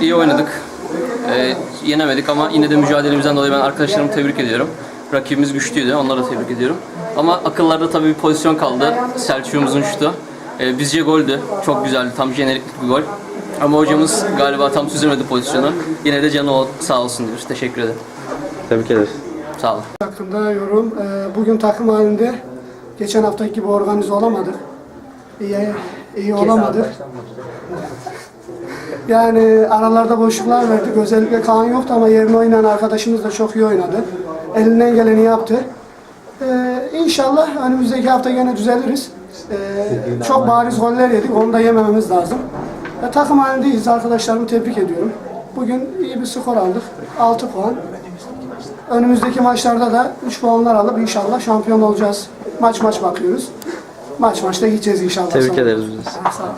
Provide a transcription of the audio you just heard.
İyi oynadık. Ee, yenemedik ama yine de mücadelemizden dolayı ben arkadaşlarımı tebrik ediyorum. Rakibimiz güçlüydü, onları da tebrik ediyorum. Ama akıllarda tabii bir pozisyon kaldı. Selçuk'umuzun şutu. Ee, bizce goldü. Çok güzeldi, tam jeneriklik bir gol. Ama hocamız galiba tam süzemedi pozisyonu. Yine de canı sağ olsun diyoruz. Teşekkür ederim. Tebrik ederiz. Sağ olun. hakkında yorum. Ee, Bugün takım halinde geçen haftaki gibi organize olamadık. İyi, olamadık. Yani aralarda boşluklar verdik. Özellikle Kaan yoktu ama yerine oynayan arkadaşımız da çok iyi oynadı. Elinden geleni yaptı. Ee, inşallah önümüzdeki hafta yine düzeliriz. Ee, çok bariz goller yedik. Onu da yemememiz lazım. Ve takım halindeyiz. Arkadaşlarımı tebrik ediyorum. Bugün iyi bir skor aldık. 6 puan. Önümüzdeki maçlarda da 3 puanlar alıp inşallah şampiyon olacağız. Maç maç bakıyoruz. Maç maçta gideceğiz inşallah. Tebrik ederiz biz. Sağ olun.